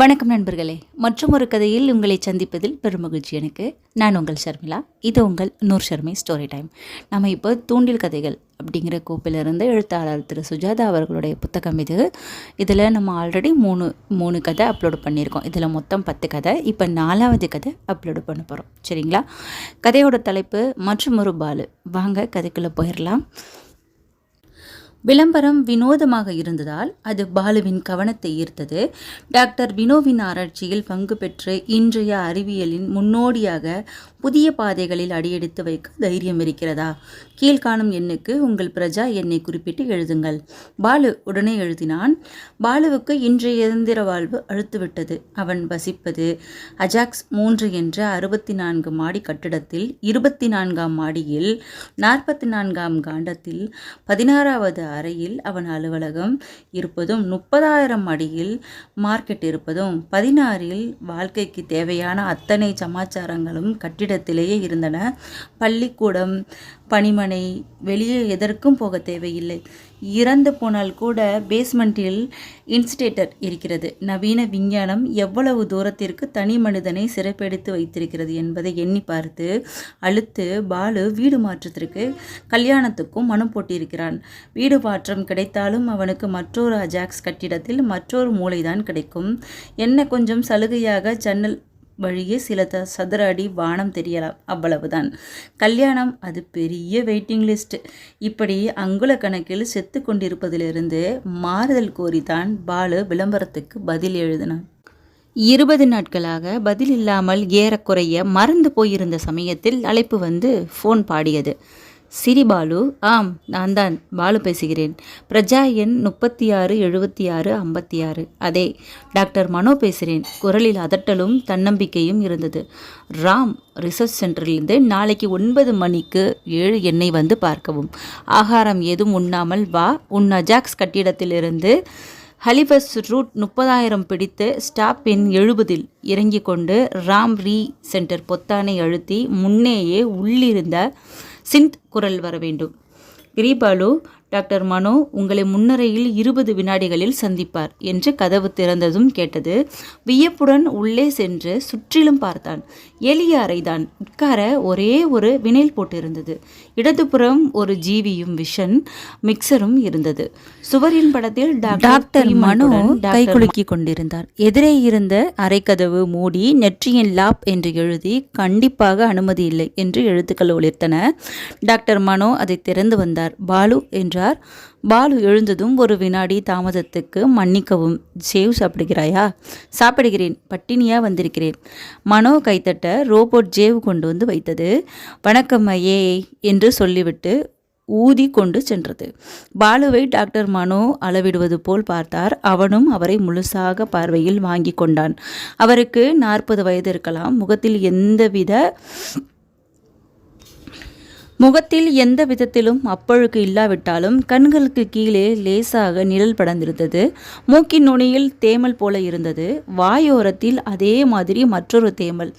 வணக்கம் நண்பர்களே. மற்றும் ஒரு கதையில் உங்களை சந்திப்பதில் பெருமகிழ்ச்சி எனக்கு. நான் உங்கள் ஷர்மிளா. இது உங்கள் நூர் ஷர்மி ஸ்டோரி டைம். நம்ம இப்போ தூண்டில் கதைகள் அப்படிங்கிற கோப்பிலிருந்து எழுத்தாளர் திரு சுஜாதா அவர்களுடைய புத்தகம் இது. இதில் நம்ம ஆல்ரெடி மூணு மூணு கதை அப்லோடு பண்ணியிருக்கோம். இதில் மொத்தம் பத்து கதை. இப்போ நாலாவது கதை அப்லோடு பண்ண போகிறோம். சரிங்களா? கதையோட தலைப்பு மற்றும் ஒரு பாலு. வாங்க கதைக்குள்ளே போயிடலாம். விளம்பரம் வினோதமாக இருந்ததால் அது பாலுவின் கவனத்தை ஈர்த்தது. டாக்டர் வினோவின் ஆராய்ச்சியில் பங்கு பெற்று இன்றைய அறிவியலின் முன்னோடியாக புதிய பாதைகளில் அடியெடுத்து வைக்க தைரியம் இருக்கிறதா? கீழ்காணும் எண்ணுக்கு உங்கள் பிரஜா எண்ணை குறிப்பிட்டு எழுதுங்கள். பாலு உடனே எழுதினான். பாலுவுக்கு இன்றைய இயந்திர வாழ்வு அழுத்துவிட்டது. அவன் வசிப்பது அஜாக்ஸ் மூன்று என்ற அறுபத்தி நான்கு மாடி கட்டிடத்தில் இருபத்தி நான்காம் மாடியில் நாற்பத்தி நான்காம் காண்டத்தில் பதினாறாவது அறையில் அவன் அலுவலகம் இருப்பதும் முப்பதாயிரம் அடியில் மார்க்கெட் இருப்பதும் பதினாறில் வாழ்க்கைக்கு தேவையான அத்தனை சமாச்சாரங்களும் கட்டிடத்திலேயே இருந்தன. பள்ளிக்கூடம் பணிமனை வெளியே எதற்கும் போக தேவையில்லை. இறந்து போனால் கூட பேஸ்மெண்ட்டில் இன்ஸ்டேட்டர் இருக்கிறது. நவீன விஞ்ஞானம் எவ்வளவு தூரத்திற்கு தனி மனிதனை சிறப்பெடுத்து வைத்திருக்கிறது என்பதை எண்ணி பார்த்து அழுத்து பாலு வீடு மாற்றத்திற்கு கல்யாணத்துக்கும் மனம் போட்டிருக்கிறான். வீடு மாற்றம் கிடைத்தாலும் அவனுக்கு மற்றொரு அஜாக்ஸ் கட்டிடத்தில் மற்றொரு மூளைதான் கிடைக்கும். என்ன கொஞ்சம் சலுகையாக ஜன்னல் வழியே சில த சதுர அடி வானம் தெரியலாம். அவ்வளவுதான். கல்யாணம் அது பெரிய வெயிட்டிங் லிஸ்ட் இப்படி அங்குல கணக்கில் செத்து கொண்டிருப்பதிலிருந்து மாறுதல் கோரிதான் பாலு விளம்பரத்துக்கு பதில் எழுதினான். இருபது நாட்களாக பதில் இல்லாமல் ஏறக்குறைய மறந்து போயிருந்த சமயத்தில் அழைப்பு வந்து ஃபோன் பாடியது. சிரி பாலு. ஆம் நான் தான் பாலு பேசுகிறேன். பிரஜா எண் முப்பத்தி ஆறு எழுபத்தி ஆறு ஐம்பத்தி ஆறு அதே. டாக்டர் மனோ பேசுகிறேன். குரலில் அதட்டலும் தன்னம்பிக்கையும் இருந்தது. ராம் ரிசர்ச் சென்டரிலிருந்து நாளைக்கு ஒன்பது மணிக்கு ஏழு எண்ணெய் வந்து பார்க்கவும். ஆகாரம் எதுவும் உண்ணாமல் வா. உன் அஜாக்ஸ் கட்டிடத்திலிருந்து ஹலிபஸ் ரூட் முப்பதாயிரம் பிடித்து ஸ்டாப் எண் எழுபதில் இறங்கிக் கொண்டு ராம் ரீ சென்டர் பொத்தானை அழுத்தி முன்னேயே உள்ளிருந்த சிந்த் குரல் வர வேண்டும். கிரிபாலு டாக்டர் மனோ உங்களை முன்னரையில் இருபது வினாடிகளில் சந்திப்பார் என்று கதவு திறந்ததும் கேட்டது. வியப்புடன் உள்ளே சென்று சுற்றிலும் பார்த்தான். எளிய அறைதான் உட்கார ஒரே ஒரு வினைல் போட்டிருந்தது. இடதுபுறம் ஒரு ஜீவியும் விஷன் மிக்சரும் இருந்தது. சுவரின் படத்தில் டாக்டர் மனோ கை குலுக்கி கொண்டிருந்தார். எதிரே இருந்த அறைக்கதவு மூடி நெற்றியின் லாப் என்று எழுதி கண்டிப்பாக அனுமதி இல்லை என்று எழுத்துக்கள் ஒளிர்த்தன டாக்டர் மனோ அதை திறந்து வந்தார். பாலு என்றார். பாலு எழுந்ததும் ஒரு வினாடி தாமதத்துக்கு மன்னிக்கவும். சேவ் சாப்பிடுகிறாயா? சாப்பிடுகிறேன். பட்டினியாக வந்திருக்கிறேன். மனோ கைத்தட்ட ரோபோட் ஜேவ் கொண்டு வந்து வைத்தது. வணக்கம் ஐயே என்று சொல்லிவிட்டு ஊதி கொண்டு சென்றது. பாலுவை டாக்டர் மனோ அளவிடுவது போல் பார்த்தார். அவனும் அவரை முழுசாக பார்வையில் வாங்கி கொண்டான். அவருக்கு நாற்பது வயது இருக்கலாம். முகத்தில் எந்தவித முகத்தில் எந்த விதத்திலும் அப்பழுக்கு இல்லாவிட்டாலும் கண்களுக்கு கீழே லேசாக நிழல் படர்ந்திருந்தது. மூக்கின் நுனியில் தேமல் போல இருந்தது. வாயோரத்தில் அதே மாதிரி மற்றொரு தேமல்.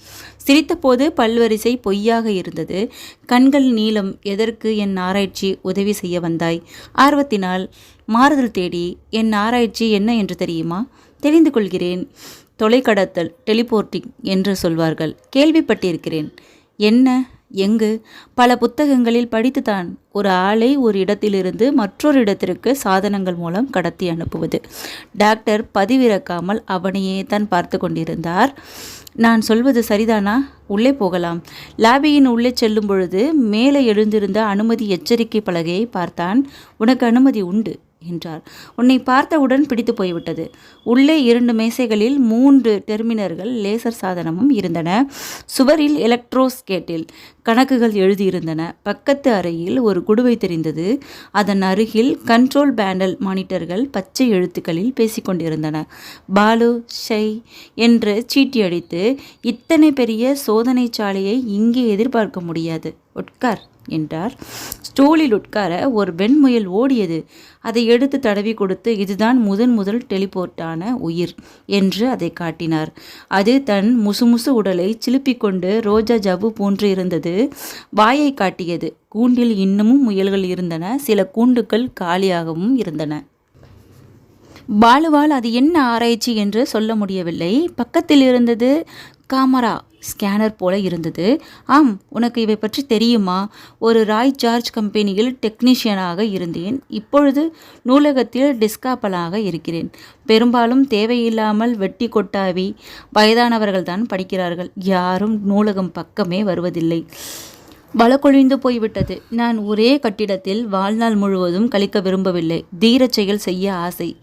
சிரித்தபோது பல்வரிசை பொய்யாக இருந்தது. கண்கள் நீளம் எதற்கு என் ஆராய்ச்சி உதவி செய்ய வந்தாய்? ஆர்வத்தினால் மாறுதல் தேடி என் ஆராய்ச்சி என்ன என்று தெரியுமா? தெரிந்து கொள்கிறேன். தொலைக்கடத்தல் டெலிபோர்ட்டிங் என்று சொல்வார்கள். கேள்விப்பட்டிருக்கிறேன். என்ன? எங்கு? பல புத்தகங்களில் படித்துதான் ஒரு ஆளை ஒரு இடத்திலிருந்து மற்றொரு இடத்திற்கு சாதனங்கள் மூலம் கடத்தி அனுப்புவது. டாக்டர் பதிவிறக்காமல் அவனையே தான் பார்த்து கொண்டிருந்தார். நான் சொல்வது சரிதானா? உள்ளே போகலாம். லாபியின் உள்ளே செல்லும் பொழுது மேலே எழுந்திருந்த அனுமதி எச்சரிக்கை பலகையை பார்த்தான். உனக்கு அனுமதி உண்டு. என்றார். உன்னை பார்த்தவுடன் பிடித்து போய்விட்டது. உள்ளே இரண்டு மேசைகளில் மூன்று டெர்மினர்கள் லேசர் சாதனமும் இருந்தன. சுவரில் எலக்ட்ரோஸ்கேட்டில் கணக்குகள் எழுதியிருந்தன. பக்கத்து அறையில் ஒரு குடுவை தெரிந்தது. அதன் அருகில் கண்ட்ரோல் பேண்டல் மானிட்டர்கள் பச்சை எழுத்துக்களில் பேசிக்கொண்டிருந்தன. பாலு ஷை என்று சீட்டி அடித்து இத்தனை பெரிய சோதனை சாலையை இங்கே எதிர்பார்க்க முடியாது. உட்கார். என்றார். ஸ்டூலில் உட்கார ஒரு வெண்முயல் ஓடியது. அதை எடுத்து தடவி கொடுத்து இதுதான் முதன் முதல் டெலிபோர்ட்டான உயிர் என்று அதை காட்டினார். அது தன் முசுமுசு உடலை சிலுப்பிக்கொண்டு ரோஜா ஜவ்வு போன்று இருந்தது. வாயை காட்டியது. கூண்டில் இன்னமும் முயல்கள் இருந்தன. சில கூண்டுகள் காலியாகவும் இருந்தன. பாலுவால் அது என்ன ஆராய்ச்சி என்று சொல்ல முடியவில்லை. பக்கத்தில் இருந்தது காமரா. ஸ்கேனர் போல இருந்தது. ஆம் உனக்கு இவை பற்றி தெரியுமா? ஒரு ராய் ஜார்ஜ் கம்பெனியில் டெக்னீஷியனாக இருந்தேன். இப்பொழுது நூலகத்தில் டிஸ்காப்பலாக இருக்கிறேன். பெரும்பாலும் தேவையில்லாமல் வெட்டி கொட்டாவி வயதானவர்கள் தான் படிக்கிறார்கள். யாரும் நூலகம் பக்கமே வருவதில்லை. வழக்கொழிந்து போய்விட்டது. நான் ஒரே கட்டிடத்தில் வாழ்நாள் முழுவதும் கழிக்க விரும்பவில்லை. தீரச் செயல் செய்ய ஆசை.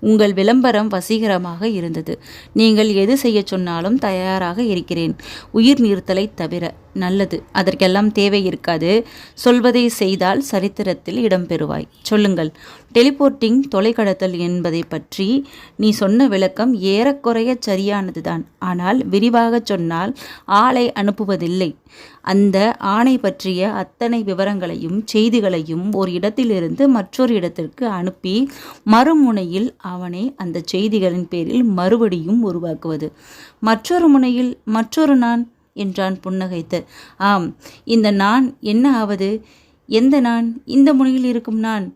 உங்கள் விளம்பரம் வசீகரமாக இருந்தது. நீங்கள் எது செய்ய சொன்னாலும் தயாராக இருக்கிறேன். உயிர் நீர்த்தலை தவிர நல்லது. அதற்கெல்லாம் தேவை இருக்காது. சொல்வதை செய்தால் சரித்திரத்தில் இடம்பெறுவாய் சொல்லுங்கள். டெலிபோர்ட்டிங் தொலைக்கடத்தல் என்பதை பற்றி நீ சொன்ன விளக்கம் ஏறக்குறைய சரியானதுதான். ஆனால் விரிவாக சொன்னால் ஆளை அனுப்புவதில்லை. அந்த ஆணை பற்றிய அத்தனை விவரங்களையும் செய்திகளையும் ஒரு இடத்திலிருந்து மற்றொரு இடத்திற்கு அனுப்பி மறுமுனையில் அவனை அந்த செய்திகளின் பேரில் மறுபடியும் உருவாக்குவது. மற்றொரு முனையில் மற்றொரு நான் என்றான் புன்னகைத்து. ஆம் இந்த நான் என்ன ஆவது? எந்த நான்? இந்த முனையில் இருக்கும் நான்?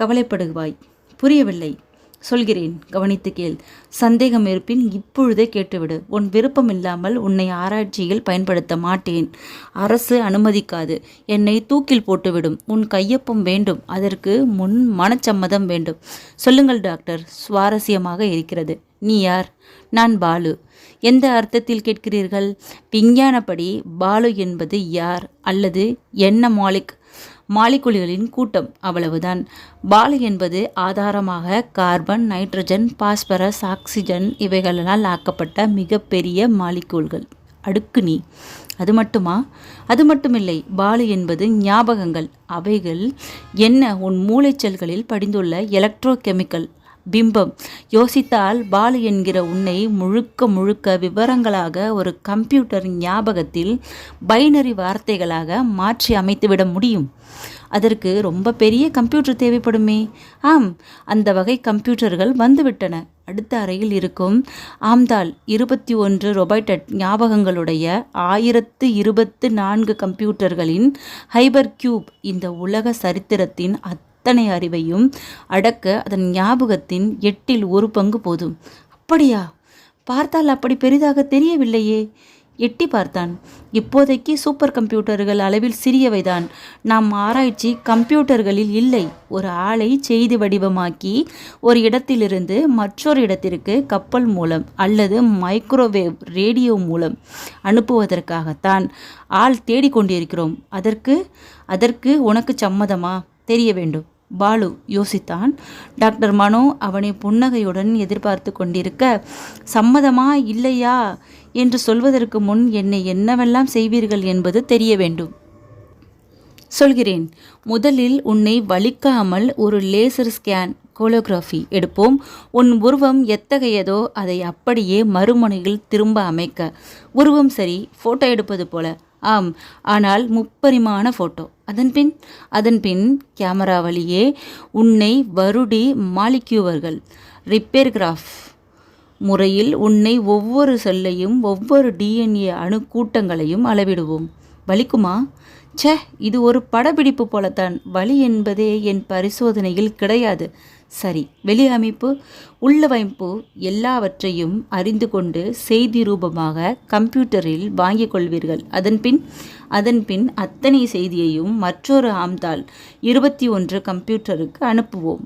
கவலைப்படுவாய். புரியவில்லை. சொல்கிறேன் கவனித்து கேள். சந்தேகம் இருப்பின் இப்பொழுதே கேட்டுவிடு. உன் விருப்பம் இல்லாமல் உன்னை ஆராய்ச்சியில் பயன்படுத்த மாட்டேன். அரசு அனுமதிக்காது. என்னை தூக்கில் போட்டுவிடும். உன் கையொப்பம் வேண்டும். அதற்கு முன் மனச்சம்மதம் வேண்டும். சொல்லுங்கள் டாக்டர். சுவாரஸ்யமாக இருக்கிறது. நீ யார்? நான் பாலு. எந்த அர்த்தத்தில் கேட்கிறீர்கள்? விஞ்ஞானப்படி பாலு என்பது யார்? அல்லது என்ன மாலிக் மாலிகுலிகளின் கூட்டம் அவ்வளவுதான். பாலு என்பது ஆதாரமாக கார்பன் நைட்ரஜன் பாஸ்பரஸ் ஆக்சிஜன் இவைகளால் ஆக்கப்பட்ட மிகப்பெரிய மாலிகூல்கள். அடுக்கு நீ. அது மட்டுமா? அது மட்டுமில்லை. பாலு என்பது ஞாபகங்கள். அவைகள் என்ன? உன் மூளைச்சல்களில் படிந்துள்ள எலக்ட்ரோகெமிக்கல் பிம்பம். யோசித்தால் பாலு என்கிற உன்னை முழுக்க முழுக்க விவரங்களாக ஒரு கம்ப்யூட்டர் ஞாபகத்தில் பைனரி வார்த்தைகளாக மாற்றி அமைத்துவிட முடியும். அதற்கு ரொம்ப பெரிய கம்ப்யூட்டர் தேவைப்படுமே. ஆம் அந்த வகை கம்ப்யூட்டர்கள் வந்துவிட்டன. அடுத்த அறையில் இருக்கும் ஆம்தால் இருபத்தி ஒன்று ரொபைட்டட் ஞாபகங்களுடைய ஆயிரத்து இருபத்து நான்கு கம்ப்யூட்டர்களின் ஹைபர் கியூப் இந்த உலக சரித்திரத்தின் அத் அத்தனை அறிவையும் அடக்க அதன் ஞாபகத்தின் எட்டில் ஒரு பங்கு போதும். அப்படியா? பார்த்தால் அப்படி பெரிதாக தெரியவில்லையே. எட்டி பார்த்தான். இப்போதைக்கு சூப்பர் கம்ப்யூட்டர்கள் அளவில் சிறியவைதான். நாம் ஆராய்ச்சி கம்ப்யூட்டர்களில் இல்லை. ஒரு ஆளை செய்தி வடிவமாக்கி ஒரு இடத்திலிருந்து மற்றொரு இடத்திற்கு கப்பல் மூலம் அல்லது மைக்ரோவேவ் ரேடியோ மூலம் அனுப்புவதற்காகத்தான் ஆள் தேடிக்கொண்டிருக்கிறோம். அதற்கு அதற்கு உனக்கு சம்மதமா? தெரிய வேண்டும் பாலு யோசித்தான். டாக்டர் மனோ அவனை புன்னகையுடன் எதிர்பார்த்து கொண்டிருக்க சம்மதமா இல்லையா? என்று சொல்வதற்கு முன் என்னை என்னவெல்லாம் செய்வீர்கள் என்பது தெரிய வேண்டும் சொல்கிறேன். முதலில் உன்னை வலிக்காமல் ஒரு லேசர் ஸ்கேன் கோலோகிராஃபி எடுப்போம். உன் உருவம் எத்தகையதோ அதை அப்படியே மறுமுனையில் திரும்ப அமைக்க. உருவம் சரி ஃபோட்டோ எடுப்பது போல. ஆம் ஆனால் முப்பரிமாண ஃபோட்டோ அதன்பின் அதன்பின் கேமரா வழியே உன்னை வருடி மாலிக்யூவர்கள் ரிப்பேர் கிராஃப் முறையில் உன்னை ஒவ்வொரு செல்லையும் ஒவ்வொரு டிஎன்ஏ அணு கூட்டங்களையும் அளவிடுவோம். வலிக்குமா? ச்சே இது ஒரு படப்பிடிப்பு போலத்தான். வலி என்பதே என் பரிசோதனையில் கிடையாது. சரி வெளி அமைப்பு உள்ளமைப்பு எல்லாவற்றையும் அறிந்து கொண்டு செய்தி ரூபமாக கம்ப்யூட்டரில் வாங்கிக் கொள்வீர்கள். அதன்பின் அதன்பின் அத்தனை செய்தியையும் மற்றொரு ஆம்தாள் இருபத்தி ஒன்று கம்ப்யூட்டருக்கு அனுப்புவோம்.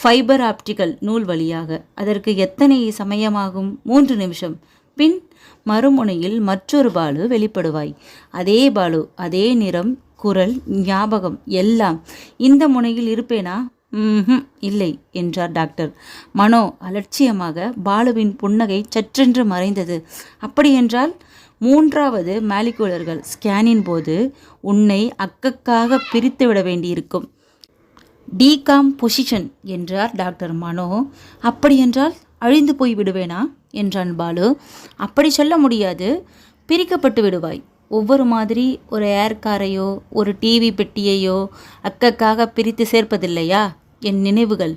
ஃபைபர் ஆப்டிக்கல் நூல் வழியாக. அதற்கு எத்தனை சமயமாகும்? மூன்று நிமிஷம். பின் மறுமுனையில் மற்றொரு பாலு வெளிப்படுவாய். அதே பாலு அதே நிறம் குரல் ஞாபகம் எல்லாம். இந்த முனையில் இருப்பேனா? ம்ஹும் இல்லை என்றார் டாக்டர். மனோ அலட்சியமாக பாலுவின் புன்னகை சற்றென்று மறைந்தது. அப்படியென்றால் மூன்றாவது மாலிகுலர்கள் ஸ்கேனின் போது உன்னை அக்கக்காக பிரித்து விட வேண்டியிருக்கும். டீகாம் பொசிஷன் என்றார் டாக்டர் மனோ. அப்படியென்றால் அழிந்து போய் விடுவேனா? என்றான் பாலு. அப்படி சொல்ல முடியாது. பிரிக்கப்பட்டு விடுவாய். ஒவ்வொரு மாதிரி ஒரு ஏர்காரையோ ஒரு டிவி பெட்டியையோ அக்கக்காக பிரித்து சேர்ப்பதில்லையா? என் நினைவுகள்.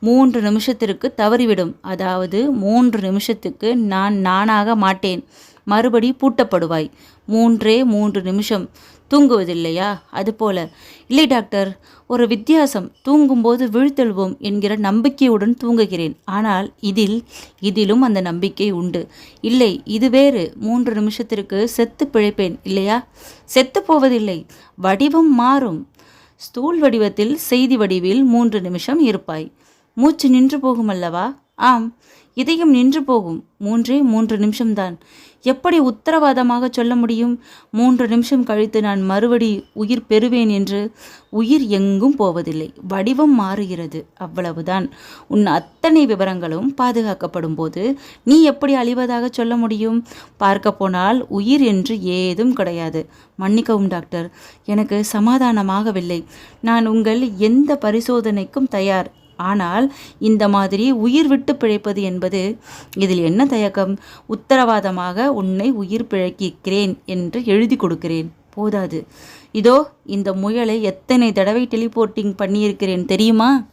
மூன்று நிமிஷத்திற்கு தவறிவிடும். அதாவது மூன்று நிமிஷத்துக்கு நான் நானாக மாட்டேன். மறுபடி பூட்டப்படுவாய். மூன்றே மூன்று நிமிஷம். தூங்குவதில்லையா? அதுபோல. இல்லை டாக்டர். ஒரு வித்தியாசம். தூங்கும்போது விழித்தெழுவோம் என்கிற நம்பிக்கையுடன் தூங்குகிறேன். ஆனால் இதில் இதிலும் அந்த நம்பிக்கை உண்டு. இல்லை இது வேறு. மூன்று நிமிஷத்திற்கு செத்து பிழைப்பேன் இல்லையா? செத்து போவதில்லை. வடிவம் மாறும். ஸ்தூல் வடிவத்தில் செய்தி வடிவில் மூன்று நிமிஷம் இருப்பாய். மூச்சு நின்று போகுமல்லவா? ஆம். இதயம் நின்று போகும். மூன்றே மூன்று நிமிஷம்தான். எப்படி உத்தரவாதமாக சொல்ல முடியும்? மூன்று நிமிஷம் கழித்து நான் மறுபடி உயிர் பெறுவேன் என்று உயிர் எங்கும் போவதில்லை. வடிவம் மாறுகிறது. அவ்வளவுதான். உன் அத்தனை விவரங்களும் பாதுகாக்கப்படும் போது நீ எப்படி அழிவதாக சொல்ல முடியும்? பார்க்க போனால் உயிர் என்று ஏதும் கிடையாது. மன்னிக்கவும் டாக்டர். எனக்கு சமாதானமாகவில்லை. நான் உங்கள் எந்த பரிசோதனைக்கும் தயார். ஆனால் இந்த மாதிரி உயிர் விட்டு பிழைப்பது என்பது இதில் என்ன தயக்கம்? உத்தரவாதமாக உன்னை உயிர் பிழைக்கிறேன் என்று எழுதி கொடுக்கிறேன். போதாது. இதோ இந்த முயலை எத்தனை தடவை டெலிபோர்ட்டிங் பண்ணியிருக்கிறேன் தெரியுமா?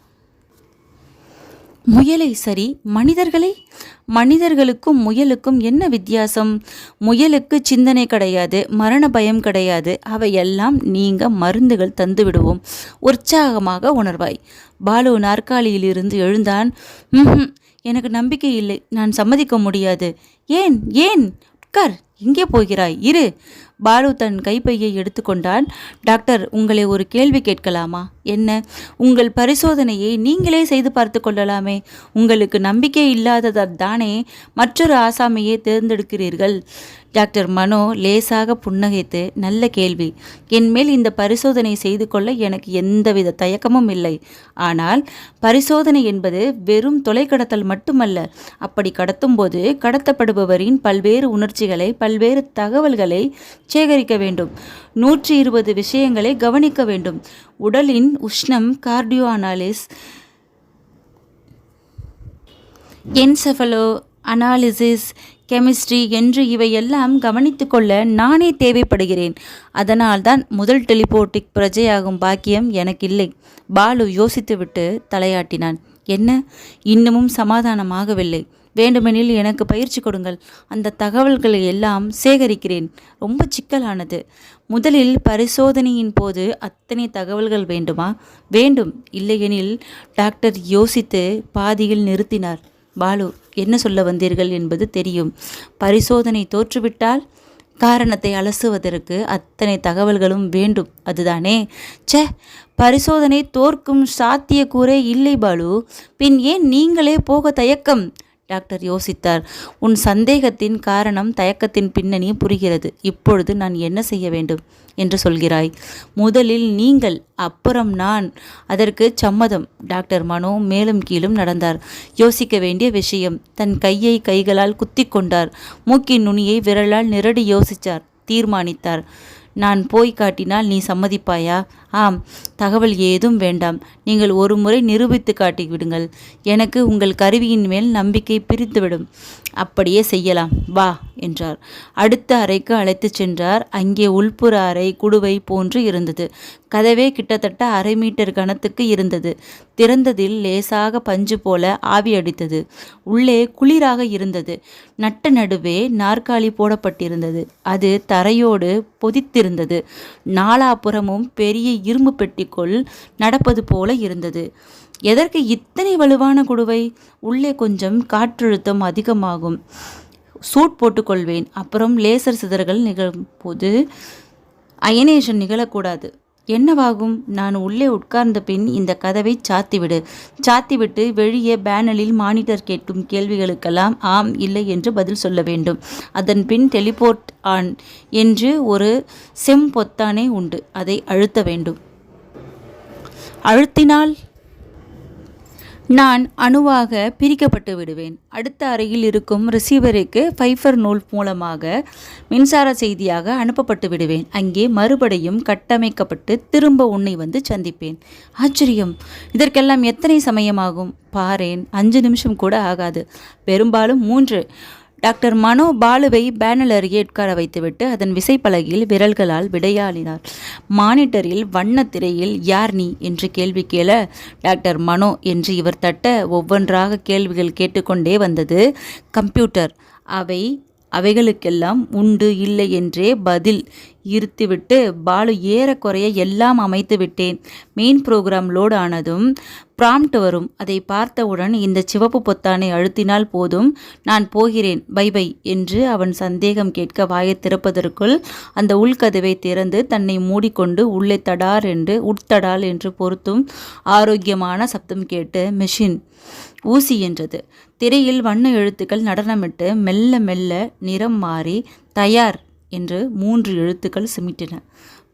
முயலை சரி மனிதர்களை? மனிதர்களுக்கும் முயலுக்கும் என்ன வித்தியாசம்? முயலுக்கு சிந்தனை கிடையாது மரண பயம் கிடையாது. அவையெல்லாம் நீங்க மருந்துகள் தந்து விடுவோம் உற்சாகமாக உணர்வாய். பாலு நாற்காலியிலிருந்து எழுந்தான். எனக்கு நம்பிக்கை இல்லை. நான் சம்மதிக்க முடியாது. ஏன்? ஏன்? உட்கார். எங்கே போகிறாய்? இரு. பாலு தன் கைப்பையை எடுத்துக்கொண்டான். டாக்டர் உங்களை ஒரு கேள்வி கேட்கலாமா? என்ன? உங்கள் பரிசோதனையை நீங்களே செய்து பார்த்து கொள்ளலாமே. உங்களுக்கு நம்பிக்கை இல்லாததால் தானே மற்றொரு ஆசாமியை தேர்ந்தெடுக்கிறீர்கள்? டாக்டர் மனோ லேசாக புன்னகைத்து நல்ல கேள்வி. என்மேல் இந்த பரிசோதனை செய்து கொள்ள எனக்கு எந்தவித தயக்கமும் இல்லை. ஆனால் பரிசோதனை என்பது வெறும் தொலைக்கடத்தல் மட்டுமல்ல. அப்படி கடத்தும்போது கடத்தப்படுபவரின் பல்வேறு உணர்ச்சிகளை பல்வேறு தகவல்களை சேகரிக்க வேண்டும். நூற்றி இருபது விஷயங்களை கவனிக்க வேண்டும். உடலின் உஷ்ணம் cardio analysis encephalo analysis chemistry என்று இவையெல்லாம் கவனித்து கொள்ள நானே தேவைப்படுகிறேன். அதனால்தான் முதல் டெலிபோட்டிக் பிரஜையாகும் பாக்கியம் எனக்கில்லை. பாலு யோசித்துவிட்டு தலையாட்டினான். என்ன? இன்னமும் சமாதானமாகவில்லை. வேண்டுமெனில் எனக்கு பயிற்சி கொடுங்கள். அந்த தகவல்களை எல்லாம் சேகரிக்கிறேன். ரொம்ப சிக்கலானது. முதலில் பரிசோதனையின் போது அத்தனை தகவல்கள் வேண்டுமா? வேண்டும். இல்லையெனில் டாக்டர் யோசித்து பாதியில் நிறுத்தினார். பாலு என்ன சொல்ல வந்தீர்கள் என்பது தெரியும். பரிசோதனை தோற்றுவிட்டால் காரணத்தை அலசுவதற்கு அத்தனை தகவல்களும் வேண்டும். அதுதானே? சே பரிசோதனை தோற்கும் சாத்தியக்கூறே இல்லை பாலு. பின் ஏன் நீங்களே போக தயக்கம்? டாக்டர் யோசித்தார். உன் சந்தேகத்தின் காரணம் தயக்கத்தின் பின்னணி புரிகிறது. இப்பொழுது நான் என்ன செய்ய வேண்டும்? என்று சொல்கிறாய். முதலில் நீங்கள் அப்புறம் நான். அதற்கு சம்மதம். டாக்டர் மனோ மேலும் கீழும் நடந்தார். யோசிக்க வேண்டிய விஷயம் தன் கையை கைகளால் குத்தி கொண்டார். மூக்கின் நுனியை விரலால் நிரடி யோசித்தார் தீர்மானித்தார். நான் போய் காட்டினால் நீ சம்மதிப்பாயா? ஆம் தகவல் ஏதும் வேண்டாம். நீங்கள் ஒரு முறை நிரூபித்து காட்டிவிடுங்கள் எனக்கு உங்கள் கருவியின் மேல் நம்பிக்கை பிரித்துவிடும். அப்படியே செய்யலாம். வா என்றார். அடுத்த அறைக்கு அழைத்துச் சென்றார். அங்கே உள்புற அறை குடுவை போன்று இருந்தது. கதவே கிட்டத்தட்ட அரை மீட்டர் கனத்துக்கு இருந்தது. திறந்ததில் லேசாக பஞ்சு போல ஆவி அடித்தது. உள்ளே குளிராக இருந்தது. நட்ட நடுவே நாற்காலி போடப்பட்டிருந்தது. அது தரையோடு பொதித்திருந்தது. நாலாபுறமும் பெரிய இரும்பு பெட்டிக்குள் நடப்பது போல இருந்தது. எதற்கு இத்தனை வலுவான குடுவை? உள்ளே கொஞ்சம் காற்றழுத்தம் அதிகமாகும். சூட் போட்டுக்கொள்வேன். அப்புறம் லேசர் சிதறல் நிகழும் போது அயனேஷன் நிகழக்கூடாது. என்னவாகும்? நான் உள்ளே உட்கார்ந்த பின் இந்த கதவை சாத்திவிடு. சாத்திவிட்டு வெளியே பேனலில் மானிட்டர் கேட்கும் கேள்விகளுக்கெல்லாம் ஆம் இல்லை என்று பதில் சொல்ல வேண்டும். அதன் பின் டெலிபோர்ட் ஆன் என்று ஒரு செம் பொத்தானே உண்டு. அதை அழுத்த வேண்டும். அழுத்தினால் நான் அணுவாக பிரிக்கப்பட்டு விடுவேன். அடுத்த அறையில் இருக்கும் ரிசீவருக்கு ஃபைஃபர் நூல் மூலமாக மின்சார செய்தியாக அனுப்பப்பட்டு விடுவேன். அங்கே மறுபடியும் கட்டமைக்கப்பட்டு திரும்ப உன்னை வந்து சந்திப்பேன். ஆச்சரியம். இதற்கெல்லாம் எத்தனை சமயமாகும்? பாரேன். அஞ்சு நிமிஷம் கூட ஆகாது. பெரும்பாலும் மூன்று. டாக்டர் மனோ பாலுவை பேனல் அருகே உட்கார வைத்துவிட்டு அதன் விசைப்பலகையில் விரல்களால் விடையாளினார். மானிட்டரில் வண்ண திரையில் யார் நீ? என்று கேள்வி கேள டாக்டர் மனோ என்று இவர் தட்ட ஒவ்வொன்றாக கேள்விகள் கேட்டுக்கொண்டே வந்தது கம்ப்யூட்டர் அவை அவைகளுக்கெல்லாம் உண்டு இல்லை என்றே பதில் இருத்திவிட்டு பாலு ஏறக்குறைய எல்லாம் அமைத்து விட்டேன். மெயின் ப்ரோக்ராம் லோட் ஆனதும் ப்ராம்ப்ட் வரும். அதை பார்த்தவுடன் இந்த சிவப்பு பொத்தானை அழுத்தினால் போதும். நான் போகிறேன் பை பை என்று அவன் சந்தேகம் கேட்க வாயை திறப்பதற்குள் அந்த உள்கதவை திறந்து தன்னை மூடிக்கொண்டு உள்ளே தடார் என்று உட்தடால் என்று பொருத்தும் ஆரோக்கியமான சப்தம் கேட்டு மெஷின் ஊசி என்றது. திரையில் வண்ண எழுத்துக்கள் நடனமிட்டு மெல்ல மெல்ல நிறம் மாறி தயார் என்று மூன்று எழுத்துக்கள் சிமிட்டின.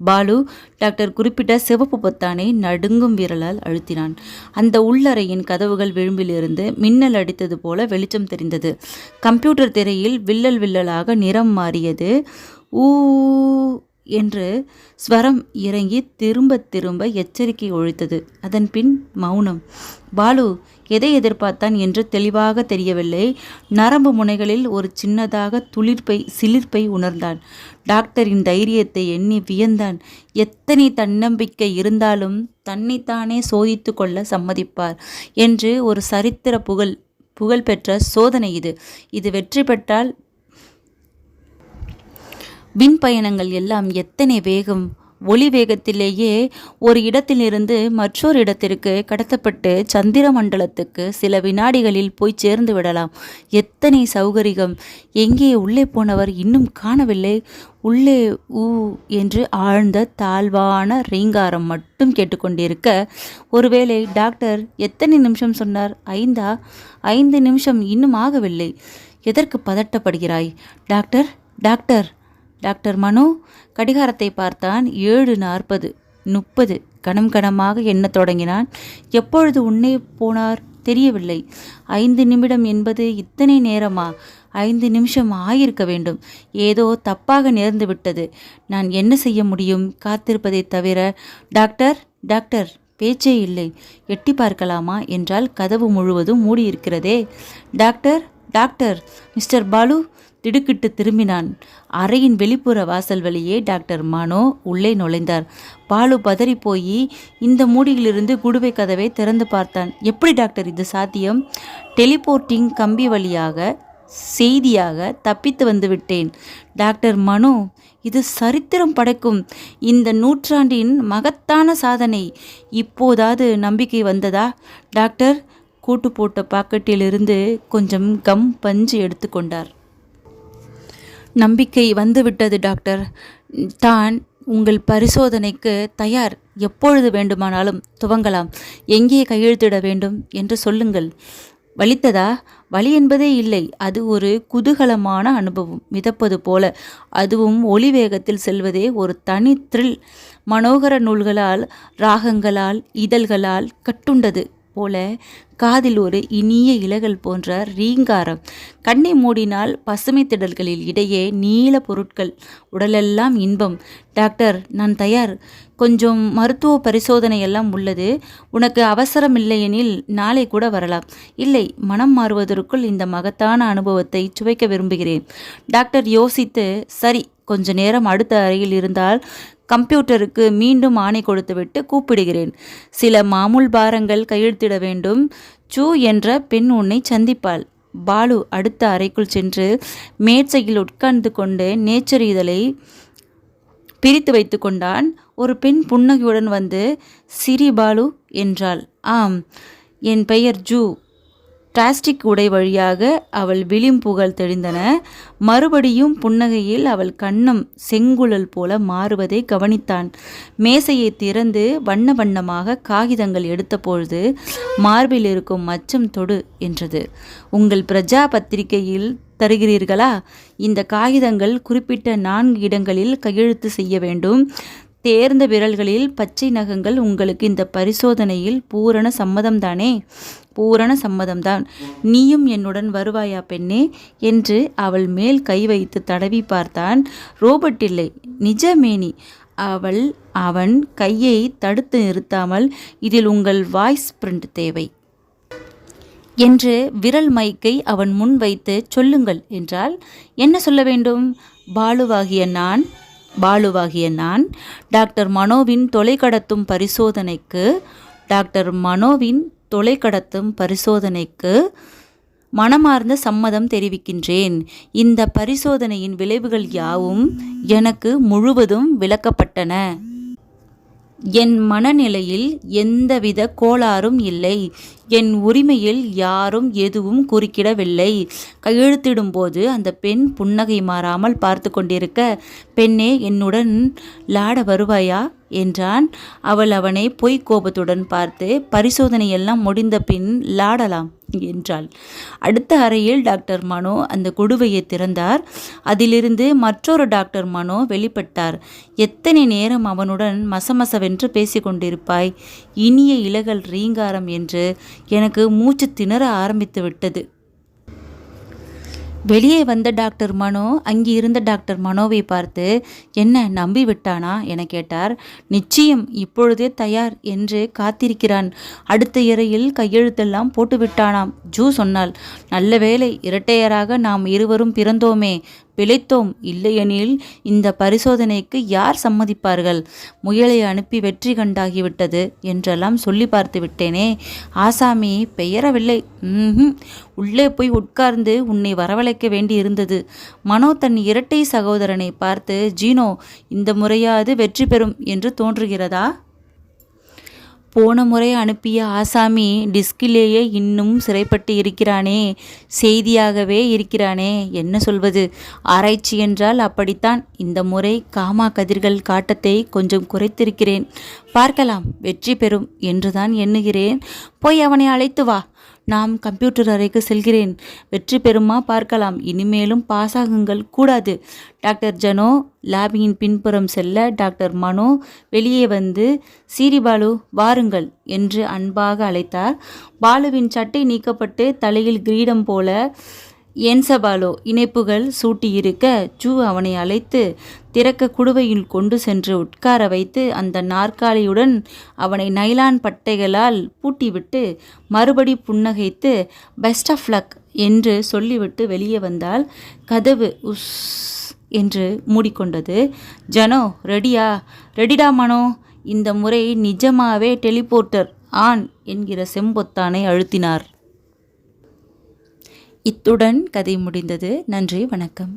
பாலு டாக்டர் குறிப்பிட்ட சிவப்பு பொத்தானை நடுங்கும் விரலால் அழுத்தினான். அந்த உள்ளறையின் கதவுகள் விளிம்பிலிருந்து மின்னல் அடித்தது போல வெளிச்சம் தெரிந்தது. கம்ப்யூட்டர் திரையில் வில்லல் வில்லலாக நிறம் மாறியது. ஊ என்று ஸ்வரம் இறங்கி திரும்ப திரும்ப எச்சரிக்கை ஒழித்தது. அதன் பின் மௌனம். பாலு எதை எதிர்பார்த்தான் என்று தெளிவாக தெரியவில்லை. நரம்பு முனைகளில் ஒரு சின்னதாக துளிர்ப்பை சிலிர்ப்பை உணர்ந்தான். டாக்டரின் தைரியத்தை எண்ணி வியந்தான். எத்தனை தன்னம்பிக்கை இருந்தாலும் தன்னைத்தானே சோதித்து கொள்ள சம்மதிப்பார் என்று ஒரு சரித்திர புகழ் புகழ்பெற்ற சோதனை இது. இது வெற்றி பெற்றால் விண்பயணங்கள் எல்லாம் எத்தனை வேகம் ஒளி வேகத்திலேயே ஒரு இடத்திலிருந்து மற்றொரு இடத்திற்கு கடத்தப்பட்டு சந்திர மண்டலத்துக்கு சில வினாடிகளில் போய் சேர்ந்து விடலாம். எத்தனை சௌகரியம் எங்கே உள்ளே போனவர் இன்னும் காணவில்லை. உள்ளே ஊ என்று ஆழ்ந்த தாழ்வான ரீங்காரம் மட்டும் கேட்டுக்கொண்டிருக்க ஒருவேளை டாக்டர் எத்தனை நிமிஷம் சொன்னார்? ஐந்தா? ஐந்து நிமிஷம் இன்னும் ஆகவில்லை. எதற்கு பதட்டப்படுகிறாய்? டாக்டர்? டாக்டர்! டாக்டர் மனு கடிகாரத்தை பார்த்தான். ஏழு நாற்பது முப்பது கணம் கணமாக எண்ணத் தொடங்கினான். எப்பொழுது உன்னே போனார்? தெரியவில்லை. ஐந்து நிமிடம் என்பது இத்தனை நேரமா? ஐந்து நிமிஷம் ஆயிருக்க வேண்டும். ஏதோ தப்பாக நேர்ந்து விட்டது. நான் என்ன செய்ய முடியும்? காத்திருப்பதைத் தவிர டாக்டர் டாக்டர் பேச்சே இல்லை. எட்டி பார்க்கலாமா? என்றால் கதவு முழுவதும் மூடியிருக்கிறதே. டாக்டர் டாக்டர் மிஸ்டர் பாலு திடுக்கிட்டு திரும்பினான். அறையின் வெளிப்புற வாசல் வழியே டாக்டர் மனோ உள்ளே நுழைந்தார். பாலு பதறி போய் இந்த மூடியிலிருந்து குடுவை கதவை திறந்து பார்த்தான். எப்படி டாக்டர் இது சாத்தியம்? டெலிபோர்ட்டிங் கம்பி வழியாக செய்தியாக தப்பித்து வந்து விட்டேன். டாக்டர் மனு இது சரித்திரம் படைக்கும். இந்த நூற்றாண்டின் மகத்தான சாதனை. இப்போதாவது நம்பிக்கை வந்ததா? டாக்டர் கூட்டு போட்ட பாக்கெட்டிலிருந்து கொஞ்சம் கம் பஞ்சு எடுத்துக்கொண்டார் நம்பிக்கை வந்துவிட்டது டாக்டர். தான் உங்கள் பரிசோதனைக்கு தயார். எப்பொழுது வேண்டுமானாலும் துவங்கலாம். எங்கே கையெழுத்திட வேண்டும் என்று சொல்லுங்கள். வலித்ததா? வலி என்பதே இல்லை. அது ஒரு குதூகலமான அனுபவம். மிதப்பது போல. அதுவும் ஒளி வேகத்தில் செல்வதே ஒரு தனி த்ரில் மனோகர நூல்களால் ராகங்களால் இதழ்களால் கட்டுண்டது. போல காதில் ஒரு இனிய இலகல் போன்ற ரீங்காரம். கண்ணை மூடினால் பசுமை திடல்களில் இடையே நீல பொருட்கள் உடலெல்லாம் இன்பம். டாக்டர் நான் தயார். கொஞ்சம் மருத்துவ பரிசோதனை எல்லாம் உள்ளது. உனக்கு அவசரம் இல்லையெனில் நாளை கூட வரலாம். இல்லை மனம் மாறுவதற்குள் இந்த மகத்தான அனுபவத்தை சுவைக்க விரும்புகிறேன். டாக்டர் யோசித்து சரி கொஞ்ச நேரம் அடுத்த அறையில் இருந்தால் கம்ப்யூட்டருக்கு மீண்டும் ஆணை கொடுத்துவிட்டு கூப்பிடுகிறேன். சில மாமூல் பாரங்கள் கையெழுத்திட வேண்டும். சூ என்ற பெண் உன்னை சந்திப்பாள். பாலு அடுத்த அறைக்குள் சென்று மேற்சையில் உட்கார்ந்து கொண்டு நேச்சர் இதழை பிரித்து வைத்து கொண்டான். ஒரு பெண் புன்னகையுடன் வந்து சிரி பாலு என்றாள். ஆம் என் பெயர் ஜூ. பிளாஸ்டிக் உடை வழியாக அவள் விளிம்புகள் தெரிந்தன மறுபடியும் புன்னகையில் அவள் கண்ணம் செங்குழல் போல மாறுவதை கவனித்தான். மேசையை திறந்து வண்ண வண்ணமாக காகிதங்கள் எடுத்தபொழுது மார்பில் இருக்கும் மச்சம் தொடு என்றது. உங்கள் பிரஜா பத்திரிகையில் தருகிறீர்களா? இந்த காகிதங்கள் குறிப்பிட்ட நான்கு இடங்களில் கையெழுத்து செய்ய வேண்டும். தேர்ந்த விரல்களில் பச்சை நகங்கள் உங்களுக்கு இந்த பரிசோதனையில் பூரண சம்மதம்தானே பூரண சம்மதம்தான். நீயும் என்னுடன் வருவாயா பெண்ணே? என்று அவள் மேல் கை வைத்து தடவி பார்த்தான். ரோபர்ட் இல்லை. நிஜமேனி. அவள் அவன் கையை தடுத்து நிறுத்தாமல் இதில் உங்கள் வாய்ஸ் பிரிண்ட் தேவை. என்று விரல் மைக்கை அவன் முன் வைத்து சொல்லுங்கள் என்றால் என்ன சொல்ல வேண்டும்? பாலுவாகிய நான் பாலுவாகிய நான் டாக்டர் மனோவின் தொலைக்கடத்தும் பரிசோதனைக்கு டாக்டர் மனோவின் தொலைக்கடத்தும் பரிசோதனைக்கு மனமார்ந்த சம்மதம் தெரிவிக்கின்றேன். இந்த பரிசோதனையின் விளைவுகள் யாவும் எனக்கு முழுவதும் விளக்கப்பட்டன. என் மனநிலையில் எந்தவித கோளாறும் இல்லை. என் உரிமையில் யாரும் எதுவும் குறுக்கிடவில்லை. கையெழுத்திடும்போது அந்த பெண் புன்னகை மாறாமல் பார்த்து கொண்டிருக்க பெண்ணே என்னுடன் லாட வருவாயா? என்றான். அவள் அவனை பொய் கோபத்துடன் பார்த்து பரிசோதனையெல்லாம் முடிந்த பின் லாடலாம் என்றாள். அடுத்த அறையில் டாக்டர் மனோ அந்த குடுவையை திறந்தார். அதிலிருந்து மற்றொரு டாக்டர் மனோ வெளிப்பட்டார். எத்தனை நேரம் அவனுடன் மசமசவென்று பேசிக்கொண்டிருப்பாய் இனிய இலகல் ரீங்காரம் என்று எனக்கு மூச்சு திணற ஆரம்பித்து விட்டது. வெளியே வந்த டாக்டர் மனோ அங்கே இருந்த டாக்டர் மனோவை பார்த்து என்ன நம்பி விட்டானா? என கேட்டார். நிச்சயம் இப்பொழுதே தயார் என்று காத்திருக்கிறான். அடுத்த இறையில் கையெழுத்தெல்லாம் போட்டு விட்டானாம் ஜூ சொன்னாள் நல்ல வேலை இரட்டையராக நாம் இருவரும் பிறந்தோமே. பிழைத்தோம் இல்லையெனில் இந்த பரிசோதனைக்கு யார் சம்மதிப்பார்கள்? முயலை அனுப்பி வெற்றி கண்டாகிவிட்டது என்றெல்லாம் சொல்லி பார்த்து விட்டேனே. ஆசாமி பெயரவில்லை. உள்ளே போய் உட்கார்ந்து உன்னை வரவழைக்க வேண்டி இருந்தது மனோ தன் இரட்டை சகோதரனை பார்த்து ஜீனோ இந்த முறையாவது வெற்றி பெறும் என்று தோன்றுகிறதா? போன முறை அனுப்பிய ஆசாமி டிஸ்கிலேயே இன்னும் சிறைப்பட்டு இருக்கிறானே செய்தியாகவே இருக்கிறானே என்ன சொல்வது? ஆராய்ச்சி என்றால் அப்படித்தான். இந்த முறை காமா கதிர்கள் காட்டத்தை கொஞ்சம் குறைத்திருக்கிறேன். பார்க்கலாம் வெற்றி பெறும் என்றுதான் எண்ணுகிறேன். போய் அவனை அழைத்து வா. நாம் கம்ப்யூட்டர் அறைக்கு செல்கிறேன். வெற்றி பெறுமா? பார்க்கலாம். இனிமேலும் பாசாகுங்கள் கூடாது. டாக்டர் ஜனோ லேபியின் பின்புறம் செல்ல டாக்டர் மனோ வெளியே வந்து சீரி பாலு வாருங்கள் என்று அன்பாக அழைத்தார். பாலுவின் சட்டை நீக்கப்பட்டு தலையில் கிரீடம் போல ஏன்சபாலோ இணைப்புகள் சூட்டியிருக்க ஜூ அவனை அழைத்து திறக்க குடுவையில் கொண்டு சென்று உட்கார வைத்து அந்த நாற்காலியுடன் அவனை நைலான் பட்டைகளால் பூட்டிவிட்டு மறுபடி புன்னகைத்து பெஸ்ட் ஆஃப் லக் என்று சொல்லிவிட்டு வெளியே வந்தால் கதவு உஸ் என்று மூடிக்கொண்டது. ஜனோ ரெடியா? ரெடிடா மனோ? இந்த முறை நிஜமாவே டெலிபோர்ட்டர் ஆன் என்கிற செம்பொத்தானை அழுத்தினார். இத்துடன் கதை முடிந்தது. நன்றி வணக்கம்.